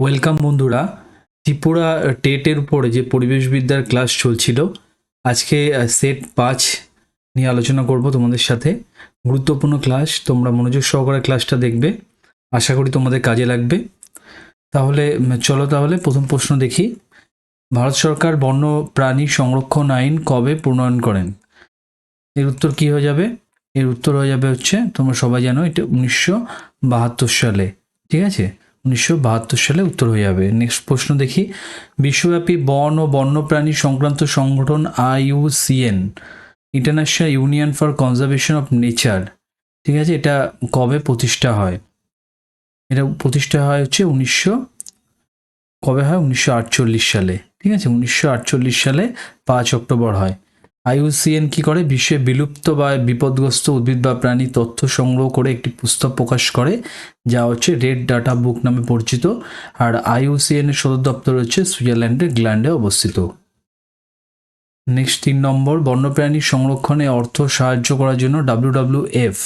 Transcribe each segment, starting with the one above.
Welcome বন্ধুরা। ত্রিপুরা টেটের উপরে যে পরিবেশবিদ্যার ক্লাস চলছিল, আজকে সেট পাঁচ নিয়ে আলোচনা করব তোমাদের সাথে। গুরুত্বপূর্ণ ক্লাস তোমরা মনোযোগ সহকারে ক্লাসটা দেখবে। আশা করি তোমাদের কাজে লাগবে। তাহলে চলো তাহলে প্রথম প্রশ্ন দেখি। ভারত সরকার বন্য প্রাণী সংরক্ষণ আইন কবে প্রণয়ন করেন? এর উত্তর কি হয়ে যাবে? এর উত্তর হয়ে যাবে হচ্ছে, তোমরা সবাই জানো, এটা উনিশশো বাহাত্তর সালে। ঠিক আছে? উনিশশো বাহাত্তর সালে উত্তর হয়ে যাবে। নেক্সট প্রশ্ন দেখি। বিশ্বব্যাপী বন ও বন্যপ্রাণী সংক্রান্ত সংগঠন IUCN International Union for Conservation of Nature ঠিক আছে? এটা কবে প্রতিষ্ঠা হয়? এটা প্রতিষ্ঠা হয় হচ্ছে উনিশশো, কবে হয়? উনিশশো আটচল্লিশ সালে, ঠিক আছে? উনিশশো আটচল্লিশ সালে পাঁচ অক্টোবর হয়। আইইউসিএন কি করে? বিশ্বে বিলুপ্ত বা বিপদগ্রস্ত উদ্ভিদ বা প্রাণী তথ্য সংগ্রহ করে একটি পুস্তক প্রকাশ করে, যা হচ্ছে রেড ডাটা বুক নামে পরিচিত। আর আইইউসিএন এর সদর দপ্তর হচ্ছে সুইজারল্যান্ডের গ্ল্যান্ডে অবস্থিত। নেক্সট তিন নম্বর, বন্যপ্রাণী সংরক্ষণে অর্থ সাহায্য করার জন্য ডাব্লিউডাব্লিউএফ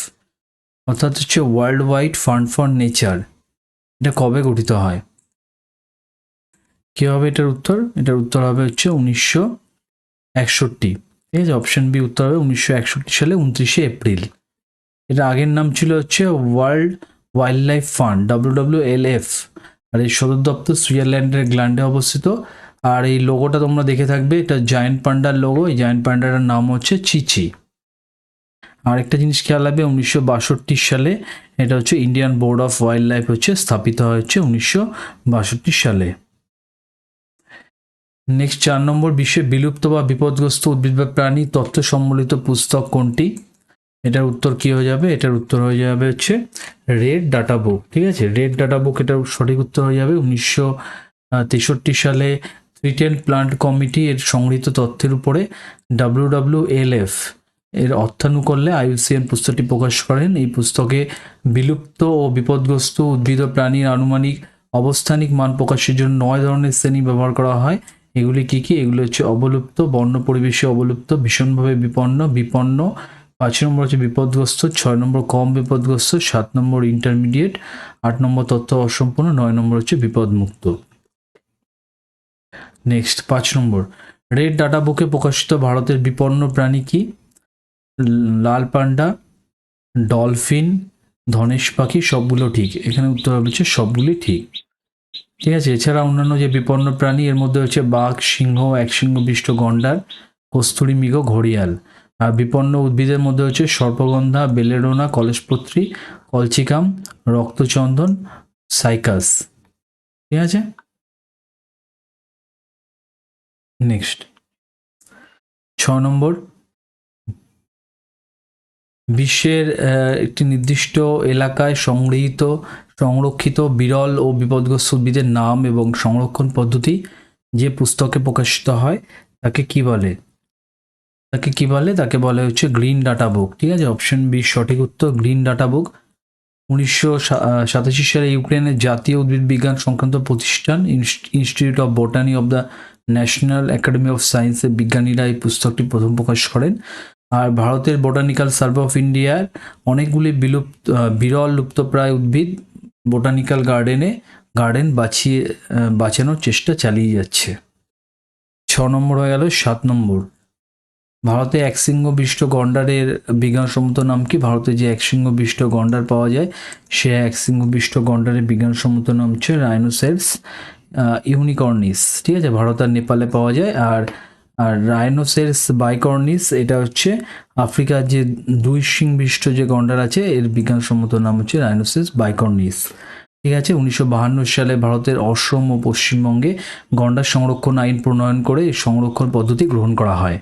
অর্থাৎ হচ্ছে World Wide Fund for Nature এটা কবে গঠিত হয়? কি হবে এটার উত্তর? এটার উত্তর হবে হচ্ছে উনিশশো একষট্টি। ঠিক আছে অপশন বি উত্তর হবে উনিশশো একষট্টি সালে উনত্রিশে এপ্রিল। এটা আগের নাম ছিল হচ্ছে World Wildlife Fund W W L F আর এই সদর দপ্তর সুইজারল্যান্ডের গ্ল্যান্ডে অবস্থিত। আর এই লোগোটা তোমরা দেখে থাকবে, এটা জায়েন্ট পান্ডার লোগো এই জায়েন্ট পান্ডাটার নাম হচ্ছে চিচি আর একটা জিনিস খেয়াল রাখবে, উনিশশো বাষট্টি সালে এটা হচ্ছে Indian Board of Wildlife হচ্ছে, স্থাপিত হয়েছে উনিশশো বাষট্টি সালে। নেক্সট চার নম্বর বিশ্বে বিলুপ্ত বা বিপদগ্রস্ত উদ্ভিদ বা প্রাণী তথ্য সম্বলিত পুস্তক কোনটি? এটার উত্তর কি হয়ে যাবে? এটার উত্তর হয়ে যাবে হচ্ছে রেড ডাটা বুক, ঠিক আছে? রেড ডাটা বুক এটার সঠিক উত্তর হয়ে যাবে উনিশশো তেষট্টি সালে থ্রিটেন প্লান্ট কমিটি এর সংগৃহীত তথ্যের উপরে ডাব্লিউ ডাব্লিউ এল এফ এর অর্থানুকূল্যে আইউসিএন পুস্তকটি প্রকাশ করেন। এই পুস্তকে বিলুপ্ত ও বিপদগ্রস্ত উদ্ভিদ প্রাণীর আনুমানিক অবস্থানিক মান প্রকাশের জন্য নয় ধরনের শ্রেণি ব্যবহার করা হয়। এগুলি কি কি? এগুলো হচ্ছে অবলুপ্ত বন্য পরিবেশে অবলুপ্ত, ভীষণভাবে বিপন্ন বিপন্ন। পাঁচ নম্বর হচ্ছে বিপদগ্রস্ত, ছয় নম্বর কম বিপদগ্রস্ত, সাত নম্বর ইন্টারমিডিয়েট আট নম্বর তথ্য অসম্পূর্ণ, নয় নম্বর হচ্ছে বিপদমুক্ত। নেক্সট পাঁচ নম্বর। রেড ডাটা বুকে প্রকাশিত ভারতের বিপন্ন প্রাণী কি? লাল পান্ডা, ডলফিন, ধনেশ পাখি, সবগুলো ঠিক। এখানে উত্তর হচ্ছে সবগুলি ঠিক। ঠিক আছে, এছাড়া অন্যান্য যে বিপন্ন প্রাণী, এর মধ্যে হচ্ছে বাঘ, সিংহ, একশৃঙ্গ বিষ্ট গন্ডার, কস্তুরী মৃগ, ঘড়িয়াল। আর বিপন্ন উদ্ভিদের মধ্যে হচ্ছে সর্পগন্ধা, বেলেডোনা কলেজপত্রী কলচিকাম, রক্তচন্দন, সাইকাস। ঠিক আছে? নেক্সট ছ নম্বর। বিশ্বের একটি নির্দিষ্ট এলাকায় সংগৃহীত সংরক্ষিত বিরল ও বিপদগ্রস্ত উদ্ভিদের নাম এবং সংরক্ষণ পদ্ধতি যে পুস্তকে প্রকাশিত হয়, তাকে কি বলে? তাকে কি বলে? তাকে বলে হচ্ছে গ্রিন ডাটা বুক। ঠিক আছে? অপশন বি, সঠিক উত্তর, গ্রিন ডাটা বুক। উনিশশো সাতাশি সালে ইউক্রেনের জাতীয় উদ্ভিদ বিজ্ঞান সংক্রান্ত প্রতিষ্ঠান Institute of Botany of the National Academy of সায়েন্সের বিজ্ঞানীরা এই পুস্তকটি প্রথম প্রকাশ করেন। আর ভারতের বোটানিক্যাল সার্ভে অফ ইন্ডিয়ার অনেকগুলি বিলুপ্ত বিরল লুপ্তপ্রায় উদ্ভিদ বোটানিক্যাল গার্ডেনে, গার্ডেন বাঁচিয়ে বাঁচানোর চেষ্টা চালিয়ে যাচ্ছে। ছ নম্বর হয়ে গেল, সাত নম্বর। ভারতে একশৃঙ্গ বিষ্ট গন্ডারের বিজ্ঞানসম্মত নাম কি? ভারতে যে একশৃঙ্গ বিষ্ট গন্ডার পাওয়া যায়, সে একশৃঙ্গ বিষ্ট গন্ডারের বিজ্ঞানসম্মত নাম হচ্ছে রাইনোসেলস ইউনিকর্নিস। ঠিক আছে, ভারত আর নেপালে পাওয়া যায়, আর আর রায়নোসেরস বাইকর্নিস এটা হচ্ছে আফ্রিকার যে দুই বিষ্ট যে গন্ডার আছে, এর বিজ্ঞানসম্মত নাম হচ্ছে রায়নোসেস বাইকর্নিস ঠিক আছে, উনিশশো সালে ভারতের অসম ও পশ্চিমবঙ্গে গন্ডার সংরক্ষণ আইন প্রণয়ন করে সংরক্ষণ পদ্ধতি গ্রহণ করা হয়।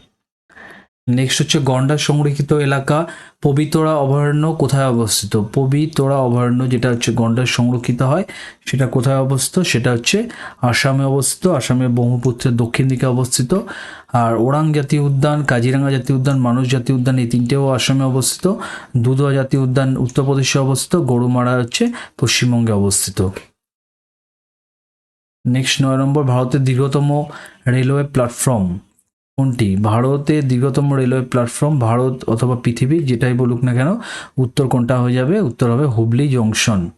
নেক্সট হচ্ছে গন্ডা সংরক্ষিত এলাকা, পবিতরা অভয়ারণ্য কোথায় অবস্থিত? পবিতরা অভয়ারণ্য যেটা হচ্ছে গন্ডা সংরক্ষিত হয়, সেটা কোথায় অবস্থিত? সেটা হচ্ছে আসামে অবস্থিত আসামে ব্রহ্মপুত্রের দক্ষিণ দিকে অবস্থিত। আর ওরাং জাতীয় উদ্যান কাজিরাঙ্গা জাতীয় উদ্যান মানুষ জাতীয় উদ্যান, এই তিনটেও আসামে অবস্থিত। দুধুয়া জাতীয় উদ্যান উত্তরপ্রদেশে অবস্থিত। গরুমারা হচ্ছে পশ্চিমবঙ্গে অবস্থিত। নেক্সট নয় নম্বর, ভারতের দীর্ঘতম রেলওয়ে প্ল্যাটফর্ম। কোনটি? ভারতের দীর্ঘতম রেলওয়ে প্ল্যাটফর্ম ভারত অথবা পৃথিবী যেটাই বলুক না কেন, উত্তর কোনটা হয়ে যাবে? উত্তর হবে হুবলি জংশন।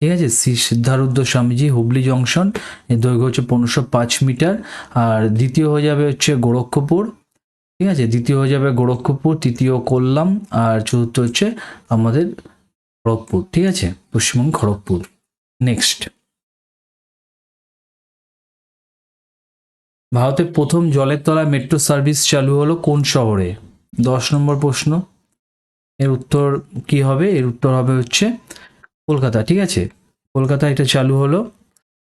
ঠিক আছে? শ্রী সিদ্ধারুদ্ধ স্বামীজি হুবলি জংশন, এর দৈর্ঘ্য হচ্ছে পনেরোশো পাঁচ মিটার। আর দ্বিতীয় হয়ে যাবে হচ্ছে গোরক্ষপুর। ঠিক আছে? দ্বিতীয় হয়ে যাবে গোরক্ষপুর, তৃতীয় কোল্লাম, আর চতুর্থ হচ্ছে আমাদের খড়গপুর। ঠিক আছে? পশ্চিমবঙ্গ খড়গপুর। নেক্সট ভারতের প্রথম জলের তলায় মেট্রো সার্ভিস চালু হলো কোন শহরে? দশ নম্বর প্রশ্ন। এর উত্তর কি হবে? এর উত্তর হবে হচ্ছে কলকাতা, ঠিক আছে? কলকাতা এটা চালু হলো।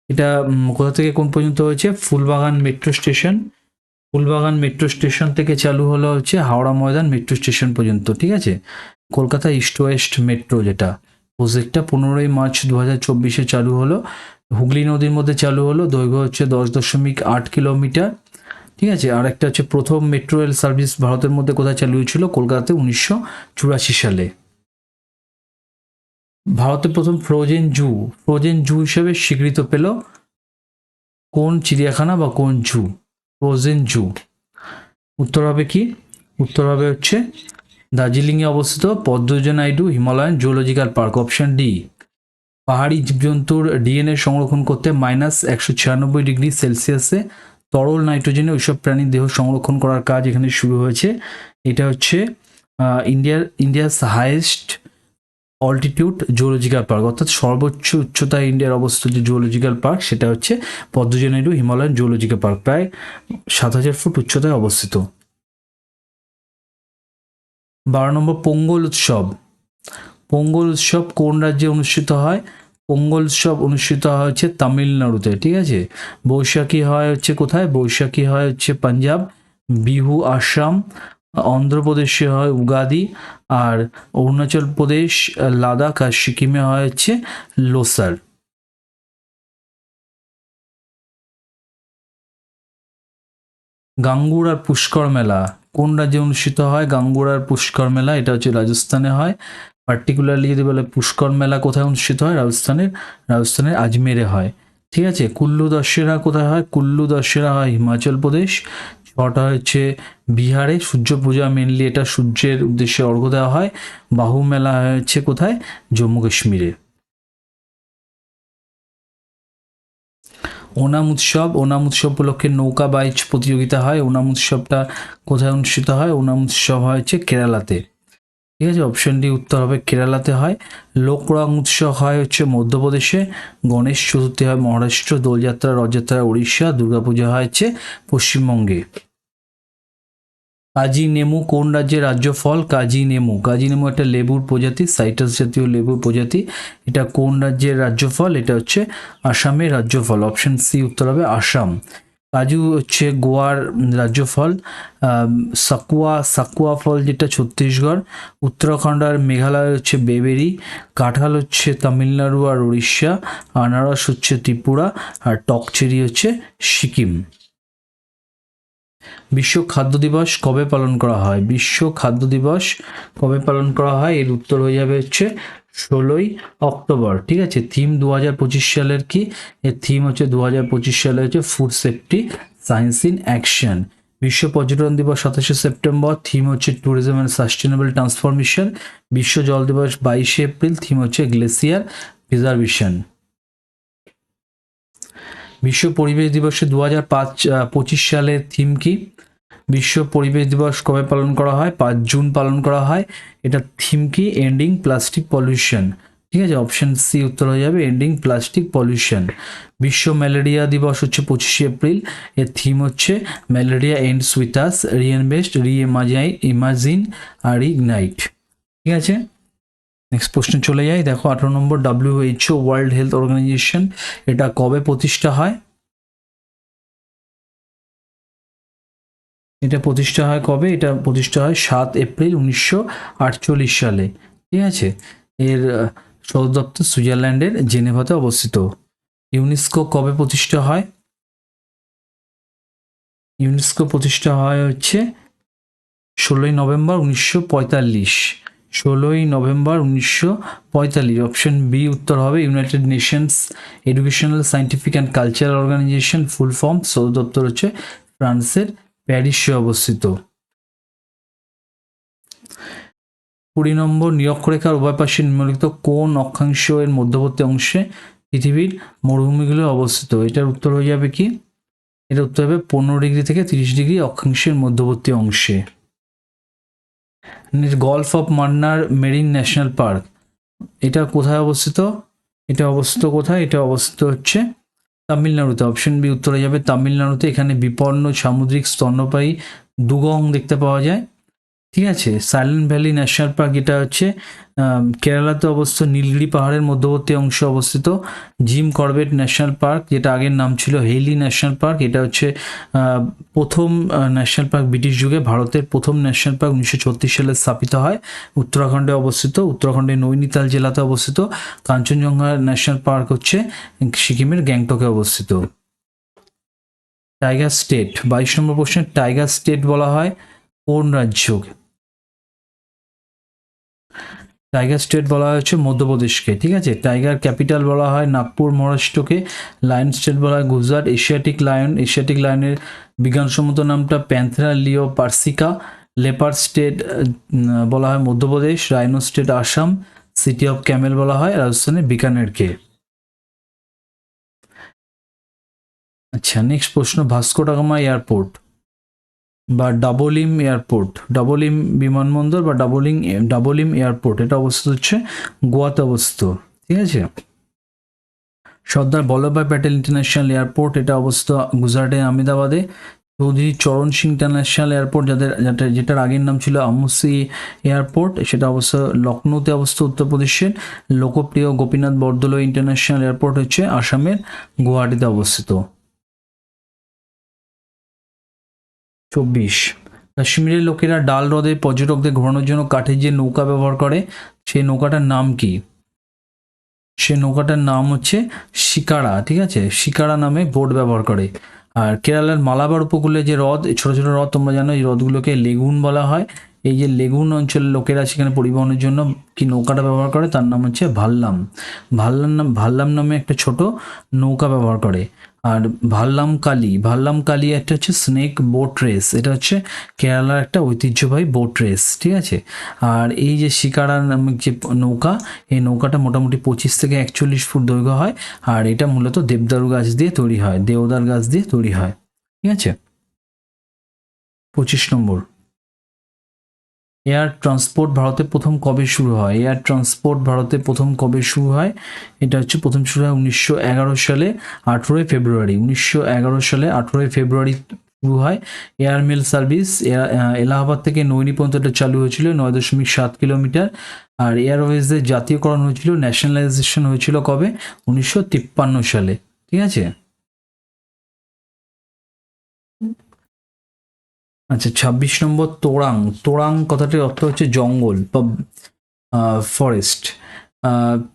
এটা কোথা থেকে কোন পর্যন্ত হয়েছে? Phoolbagan metro station. Phoolbagan metro station থেকে চালু হলো হচ্ছে হাওড়া ময়দান মেট্রো স্টেশন পর্যন্ত, ঠিক আছে? কলকাতা ইস্ট ওয়েস্ট মেট্রো যেটা। প্রজেক্টটা পনেরোই মার্চ দু হাজার চব্বিশে চালু হলো। হুগলি নদীর মধ্যে চালু হলো। দৈর্ঘ্য হচ্ছে দশ দশমিক আট কিলোমিটার। ঠিক আছে? আর একটা হচ্ছে প্রথম মেট্রো রেল সার্ভিস ভারতের মধ্যে কোথায় চালু হয়েছিল কলকাতাতে উনিশশো চুরাশি সালে। ভারতের প্রথম ফ্রোজেন জু ফ্রোজেন জু হিসেবে স্বীকৃত পেল কোন চিড়িয়াখানা বা কোন জু ফ্রোজেন জু উত্তর হবে কি? উত্তর হবে হচ্ছে দার্জিলিংয়ে অবস্থিত Padmaja Naidu Himalayan Zoological Park option D পাহাড়ি জীবজন্তুর ডিএনএ সংরক্ষণ করতে মাইনাস একশো ছিয়ানব্বই ডিগ্রি সেলসিয়াসে তরল নাইট্রোজেনে ওইসব প্রাণীর দেহ সংরক্ষণ করার কাজ এখানে শুরু হয়েছে। এটা হচ্ছে ইন্ডিয়ার India's highest altitude zoological park, অর্থাৎ সর্বোচ্চ উচ্চতায় ইন্ডিয়ার অবস্থিত যে জুওলজিক্যাল পার্ক, সেটা হচ্ছে পদ্মজনাইডু হিমালয়ান জুওলজিক্যাল পার্ক, প্রায় সাত হাজার ফুট উচ্চতায় অবস্থিত। বারো নম্বর, পোঙ্গল উৎসব। পোঙ্গল উৎসব কোন রাজ্যে অনুষ্ঠিত হয়? পোঙ্গল উৎসব অনুষ্ঠিত হয় হচ্ছে তামিলনাড়ুতে, ঠিক আছে? বৈশাখী হয় হচ্ছে কোথায়? বৈশাখী হয় হচ্ছে পাঞ্জাব, বিহু আসাম, অন্ধ্রপ্রদেশে হয় উগাদি, আর অরুণাচল প্রদেশ, লাদাখ আর সিকিমে হয় হচ্ছে লোসার। গাঙ্গুর আর পুষ্কর মেলা, কোন রাজ্যে অনুষ্ঠিত হয়? গাঙ্গুর আর পুষ্কর মেলা, এটা হচ্ছে রাজস্থানে হয়। পার্টিকুলারলি যদি বলে পুষ্কর মেলা কোথায় অনুষ্ঠিত হয়? রাজস্থানের রাজস্থানের আজমেরে হয়। ঠিক আছে? কুল্লু দশেরা কোথায় হয়? কুল্লু দশেরা হয় হিমাচল প্রদেশ। ছটা হচ্ছে বিহারে। সূর্য পূজা মেনলি এটা সূর্যের উদ্দেশ্যে অর্ঘ্য দেওয়া হয়। বাহু মেলা হচ্ছে কোথায়? জম্মু কাশ্মীরে। ওনাম উৎসব ওনাম উৎসব উপলক্ষে নৌকা বাইচ প্রতিযোগিতা হয়। ওনাম উৎসবটা কোথায় অনুষ্ঠিত হয়? ওনাম উৎসব হয় হচ্ছে কেরালাতে। ঠিক আছে অপশন ডি উত্তর হবে কেরালাতে হয়। লোকরং উৎসব হয় হচ্ছে মধ্যপ্রদেশে। গণেশ চতুর্থী হয় মহারাষ্ট্র। দোলযাত্রা, রথযাত্রা উড়িষ্যা দুর্গাপূজা হয় হচ্ছে পশ্চিমবঙ্গে। কাজি নেমু কোন রাজ্যের রাজ্য ফল? কাজি নেমু। কাজি নেমু একটা লেবুর প্রজাতি, সাইটাস জাতীয় লেবুর প্রজাতি। এটা কোন রাজ্যের রাজ্য ফল? এটা হচ্ছে আসামের রাজ্য ফল। অপশন সি উত্তর হবে আসাম। কাজু হচ্ছে গোয়ার রাজ্য ফল সাকুয়া সাকুয়া ফল যেটা ছত্তিশগড়, উত্তরাখণ্ড আর মেঘালয় হচ্ছে বেবেরি, কাঁঠাল হচ্ছে তামিলনাড়ু আর উড়িষ্যা, আনারস হচ্ছে ত্রিপুরা আর টকচেরি হচ্ছে সিকিম। বিশ্ব খাদ্য দিবস কবে পালন করা হয়? বিশ্ব খাদ্য দিবস কবে পালন করা হয়? এর উত্তর হয়ে যাবে হচ্ছে ষোলোই অক্টোবর, ঠিক আছে? থিম দু হাজার পঁচিশ সালের কি? এর থিম হচ্ছে দু হাজার পঁচিশ সালে হচ্ছে food safety science in action বিশ্ব পর্যটন দিবস সাতাশে সেপ্টেম্বর থিম হচ্ছে ট্যুরিজম অ্যান্ড সাস্টেনেবল ট্রান্সফরমেশন বিশ্ব জল দিবস বাইশে এপ্রিল থিম হচ্ছে গ্লেসিয়ার প্রিজার্ভেশন বিশ্ব পরিবেশ দিবসে দু হাজার সালের থিম কি? বিশ্ব পরিবেশ দিবস কবে পালন করা হয়? পাঁচ জুন পালন করা হয়। এটা থিম কি? এন্ডিং প্লাস্টিক পলিউশন ঠিক আছে? অপশন সি উত্তর হয়ে যাবে এন্ডিং প্লাস্টিক পলিউশন বিশ্ব ম্যালেরিয়া দিবস হচ্ছে পঁচিশে এপ্রিল। এর থিম হচ্ছে malaria ends with us reinvest re ইমাজাই imagine আর ইগনাইট ঠিক আছে? নেক্সট প্রশ্ন চলে যাই দেখো, আঠারো নম্বর ডাব্লিউএইচও ওয়ার্ল্ড হেলথ অর্গানাইজেশন এটা কবে প্রতিষ্ঠা হয়? এটা প্রতিষ্ঠা হয় কবে? এটা প্রতিষ্ঠা হয় সাত এপ্রিল উনিশশো আটচল্লিশ সালে। ঠিক আছে? এর সদর দপ্তর সুইজারল্যান্ডের জেনেভাতে অবস্থিত। ইউনেস্কো কবে প্রতিষ্ঠা হয়? ইউনেস্কো প্রতিষ্ঠা হয় হচ্ছে ষোলোই নভেম্বর উনিশশো পঁয়তাল্লিশ। ষোলোই নভেম্বর উনিশশো পঁয়তাল্লিশ। অপশন বি উত্তর হবে United Nations Educational Scientific and Cultural Organization, full form. সদর দপ্তর হচ্ছে ফ্রান্সের প্যারিসে অবস্থিত। কুড়ি নম্বর নিরক্ষরেখার উভয় পাশে নিম্নলিখিত কোন অক্ষাংশ এর মধ্যবর্তী অংশে পৃথিবীর মরুভূমিগুলো অবস্থিত? এটার উত্তর হয়ে যাবে কি? এটা উত্তর হবে পনেরো ডিগ্রি থেকে তিরিশ ডিগ্রি অক্ষাংশের মধ্যবর্তী অংশে। Gulf of Mannar Marine National Park. এটা কোথায় অবস্থিত? এটা অবস্থিত কোথায়? এটা অবস্থিত হচ্ছে তামিলনাড়ুতে অপশন বি উত্তরে যাবে। তামিলনাড়ুতে এখানে বিপন্ন সামুদ্রিক স্তন্যপায়ী দুগং দেখতে পাওয়া যায়। ঠিক আছে? সাইলেন্ট ভ্যালি ন্যাশনাল পার্ক এটা হচ্ছে কেরালাতে অবস্থিত নীলগিরি পাহাড়ের মধ্যবর্তী অংশে অবস্থিত জিম করবেট ন্যাশনাল পার্ক, যেটা আগের নাম ছিল হেইলি ন্যাশনাল পার্ক, এটা হচ্ছে প্রথম ন্যাশনাল পার্ক ব্রিটিশ যুগে ভারতের প্রথম ন্যাশনাল পার্ক উনিশশো ছত্রিশ সালে স্থাপিত হয়। উত্তরাখণ্ডে অবস্থিত, উত্তরাখণ্ডের নৈনিতাল জেলাতে অবস্থিত। কাঞ্চনজঙ্ঘা ন্যাশনাল পার্ক হচ্ছে সিকিমের গ্যাংটকে অবস্থিত। টাইগার স্টেট, বাইশ নম্বর প্রশ্নে টাইগার স্টেট বলা হয়, কোন রাজ্যকে টাইগার স্টেট বলা হয়েছে মধ্যপ্রদেশকে, ঠিক আছে? টাইগার ক্যাপিটাল বলা হয় নাগপুর, মহারাষ্ট্রকে। লায়ন স্টেট বলা হয় গুজরাট। এশিয়াটিক লায়ন এশিয়াটিক লায়নের বিজ্ঞানসম্মত নামটা Panthera leo persica leopard state বলা হয় Madhya Pradesh. Rhino state Assam city of camel বলা হয়। রাজস্থানের বিকানেরকে। আচ্ছা নেক্সট প্রশ্ন, ভাস্কো ডাগামা এয়ারপোর্ট। বা ডাবলিম এয়ারপোর্ট ডাবলিম বিমানবন্দর বা ডাবলিং ডাবলিম এয়ারপোর্ট এটা অবস্থিত হচ্ছে গোয়াতে অবস্থিত, ঠিক আছে? সর্দার বল্লভভাই প্যাটেল ইন্টারন্যাশনাল এয়ারপোর্ট, এটা অবস্থিত গুজরাটের আহমেদাবাদে। চৌধুরী চরণ সিং ইন্টারন্যাশনাল এয়ারপোর্ট, যাদের যেটা যেটার আগের নাম ছিল আমুসি এয়ারপোর্ট, সেটা অবশ্য লখনৌতে অবস্থিত উত্তরপ্রদেশের লোকপ্রিয় গোপীনাথ বরদলৈ ইন্টারন্যাশনাল এয়ারপোর্ট হচ্ছে আসামের গুয়াহাটিতে অবস্থিত। চব্বিশ। কাশ্মীরের লোকেরা ডাল হ্রদে পর্যটকদের ঘোরানোর জন্য কাঠের যে নৌকা ব্যবহার করে সেই নৌকাটার নাম কি? সে নৌকাটার নাম হচ্ছে শিকারা, ঠিক আছে? শিকারা নামে বোট ব্যবহার করে। আর কেরালার মালাবার উপকূলে যে হ্রদ ছোট ছোট হ্রদ তোমরা জানো, এই হ্রদগুলোকে লেগুন বলা হয়। এই যে লেগুন অঞ্চলের লোকেরা সেখানে পরিবহনের জন্য কি নৌকাটা ব্যবহার করে, তার নাম হচ্ছে ভাল্লাম। ভাল্লাম নাম ভাল্লাম নামে একটা ছোট নৌকা ব্যবহার করে। আর ভাল্লাম কালি ভাল্লাম কালি একটা হচ্ছে স্নেক বোট রেস এটা হচ্ছে কেরালার একটা ঐতিহ্যবাহী বোট রেস ঠিক আছে? আর এই যে শিকারা নামক যে নৌকা, এই নৌকাটা মোটামুটি পঁচিশ থেকে একচল্লিশ ফুট দৈর্ঘ্য হয়, আর এটা মূলত দেবদারু গাছ দিয়ে তৈরি হয়, দেওদার গাছ দিয়ে তৈরি হয়, ঠিক আছে? পঁচিশ নম্বর। এয়ার ট্রান্সপোর্ট ভারতে প্রথম কবে শুরু হয়? এয়ার ট্রান্সপোর্ট ভারতে প্রথম কবে শুরু হয়? এটা হচ্ছে প্রথম শুরু হয় উনিশশো এগারো সালে, আঠেরোই ফেব্রুয়ারি। উনিশশো এগারো সালে, আঠেরোই ফেব্রুয়ারি শুরু হয় এয়ার মেল সার্ভিস। এলাহাবাদ থেকে নৈনি পর্যন্ত এটা চালু হয়েছিল নয় দশমিক সাত কিলোমিটার। আর এয়ারওয়েজের জাতীয়করণ হয়েছিল, ন্যাশনালাইজেশন হয়েছিল কবে? উনিশশো তিপ্পান্ন সালে। ঠিক আছে? আচ্ছা ছাব্বিশ নম্বর তোরাং। তোরাং কথাটির অর্থ হচ্ছে জঙ্গল বা ফরেস্ট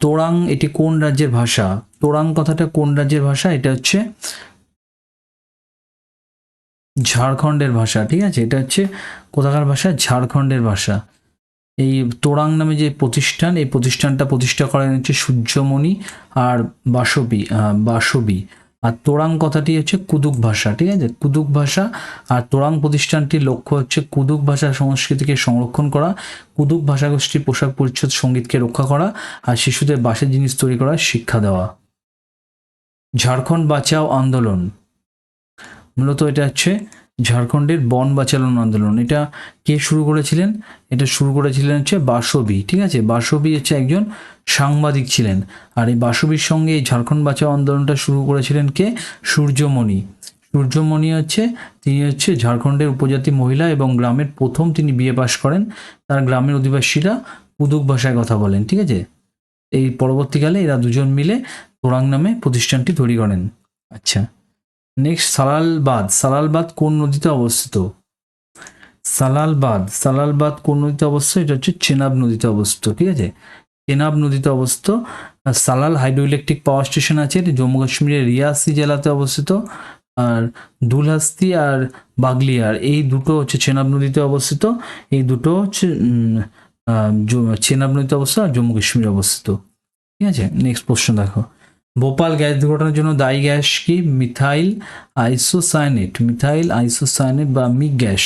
তোরাং এটি কোন রাজ্যের ভাষা? তোরাং কথাটা কোন রাজ্যের ভাষা? এটা হচ্ছে ঝাড়খণ্ডের ভাষা, ঠিক আছে? এটা হচ্ছে কোথাকার ভাষা? ঝাড়খণ্ডের ভাষা। এই তোরাং নামে যে প্রতিষ্ঠান, এই প্রতিষ্ঠানটা প্রতিষ্ঠা করেন হচ্ছে সূর্যমণি আর বাসবি বাসবি। আর তোরাং কথাটি হচ্ছে কুদুক ভাষা, ঠিক আছে? কুদুক ভাষা আর তোরাং প্রতিষ্ঠানটির লক্ষ্য হচ্ছে কুদুক ভাষা সংস্কৃতিকে সংরক্ষণ করা, কুদুক ভাষাগোষ্ঠীর পোশাক পরিচ্ছদ সঙ্গীতকে রক্ষা করা আর শিশুদের বাসের জিনিস তৈরি করার শিক্ষা দেওয়া। ঝাড়খণ্ড বাঁচাও আন্দোলন। মূলত এটা হচ্ছে ঝাড়খণ্ডের বন বাঁচালন আন্দোলন। এটা কে শুরু করেছিলেন? এটা শুরু করেছিলেন হচ্ছে বাসবি, ঠিক আছে? বাসবি হচ্ছে একজন সাংবাদিক ছিলেন। আর এই বাসবির সঙ্গে এই ঝাড়খণ্ড বাঁচাও আন্দোলনটা শুরু করেছিলেন কে? সূর্যমণি। সূর্যমণি হচ্ছে, তিনি হচ্ছে ঝাড়খণ্ডের উপজাতি মহিলা এবং গ্রামের প্রথম তিনি বিয়ে পাশ করেন। তার গ্রামের অধিবাসীরা পুদুক ভাষায় কথা বলেন, ঠিক আছে? এই পরবর্তীকালে এরা দুজন মিলে তোরাং নামে প্রতিষ্ঠানটি তৈরি করেন। আচ্ছা। নেক্সট, সালালবাদ। সালালবাদ কোন নদীতে অবস্থিত? সালালবাদ। সালালবাদ কোন নদীতে অবস্থিত? এটা হচ্ছে চেনাব নদীতে অবস্থিত, ঠিক আছে? চেনাব নদীতে অবস্থিত। Salal hydro electric power station আছে, এটি জম্মু কাশ্মীরের রিয়াসি জেলাতে অবস্থিত। আর দুলহাস্তি আর বাগলিয়ার, এই দুটো হচ্ছে চেনাব নদীতে অবস্থিত। এই দুটো হচ্ছে চেনাব নদীতে অবস্থিত আর জম্মু কাশ্মীরে অবস্থিত। ঠিক আছে? নেক্সট প্রশ্ন দেখো। ভোপাল গ্যাস দুর্ঘটনার জন্য দায়ী গ্যাস কি? মিথাইল আইসোসায়ানেট মিথাইল আইসোসায়ানেট বা মিগ গ্যাস।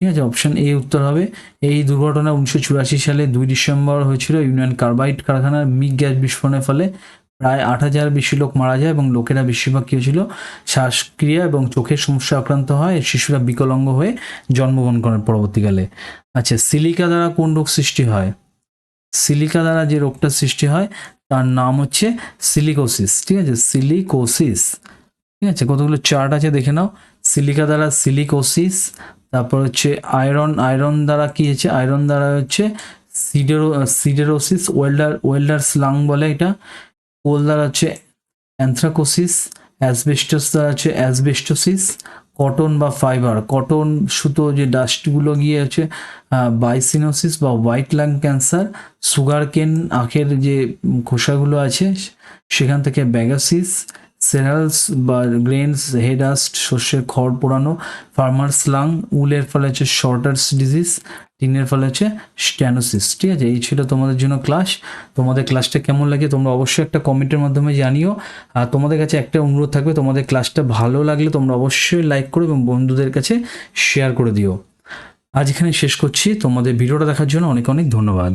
ঠিক আছে, অপশন এ উত্তর হবে। এই দুর্ঘটনা উনিশশো চুরাশি সালে দুই ডিসেম্বর হয়েছিল। ইউনিয়ন কার্বাইড কারখানার মিগ গ্যাস বিস্ফোরণের ফলে প্রায় আট হাজার বেশি লোক মারা যায় এবং লোকেরা বেশিরভাগ কী হয়েছিল? শ্বাসক্রিয়া এবং চোখের সমস্যা আক্রান্ত হয়। শিশুরা বিকলাঙ্গ হয়ে জন্মগ্রহণ করেন পরবর্তীকালে। আচ্ছা সিলিকা দ্বারা কোন রোগ সৃষ্টি হয়? সিলিকা দ্বারা যে রোগটা সৃষ্টি হয় তার নাম হচ্ছে সিলিকোসিস, ঠিক আছে? সিলিকোসিস, ঠিক আছে? কতগুলো চার্ট আছে দেখে নাও। সিলিকা দ্বারা সিলিকোসিস, তারপর হচ্ছে আয়রন আয়রন দ্বারা কি হচ্ছে? আয়রন দ্বারা হচ্ছে সিডেরো, সিডেরোসিস ওয়েল্ডার ওয়েল্ডার স্লাং বলে এটা। কোল দ্বারা হচ্ছে অ্যান্থ্রাকোসিস অ্যাসবেস্টস দ্বারা হচ্ছে অ্যাসবেস্টোসিস কটন বা ফাইবার কটন সুতো যে ডাস্টগুলো গিয়ে হচ্ছে বাইসিনোসিস বা হোয়াইট লাং ক্যান্সার সুগার কেন আখের যে খোসাগুলো আছে, সেখান থেকে ব্যাগাসিস সেরালস বা গ্রেনস হেডাস্ট শস্যের খড় পোড়ানো ফার্মার্স লাং উলের ফলে হচ্ছে শর্টার্স ডিজিজ টিনের ফলে হচ্ছে স্ট্যানোসিস ঠিক আছে? এই ছিল তোমাদের জন্য ক্লাস তোমাদের ক্লাসটা কেমন লাগে তোমরা অবশ্যই একটা কমেন্টের মাধ্যমে জানিও। আর তোমাদের কাছে একটা অনুরোধ থাকবে, তোমাদের ক্লাসটা ভালো লাগলে তোমরা অবশ্যই লাইক করো এবং বন্ধুদের কাছে শেয়ার করে দিও। আজ এখানে শেষ করছি। তোমাদের ভিডিওটা দেখার জন্য অনেক অনেক ধন্যবাদ।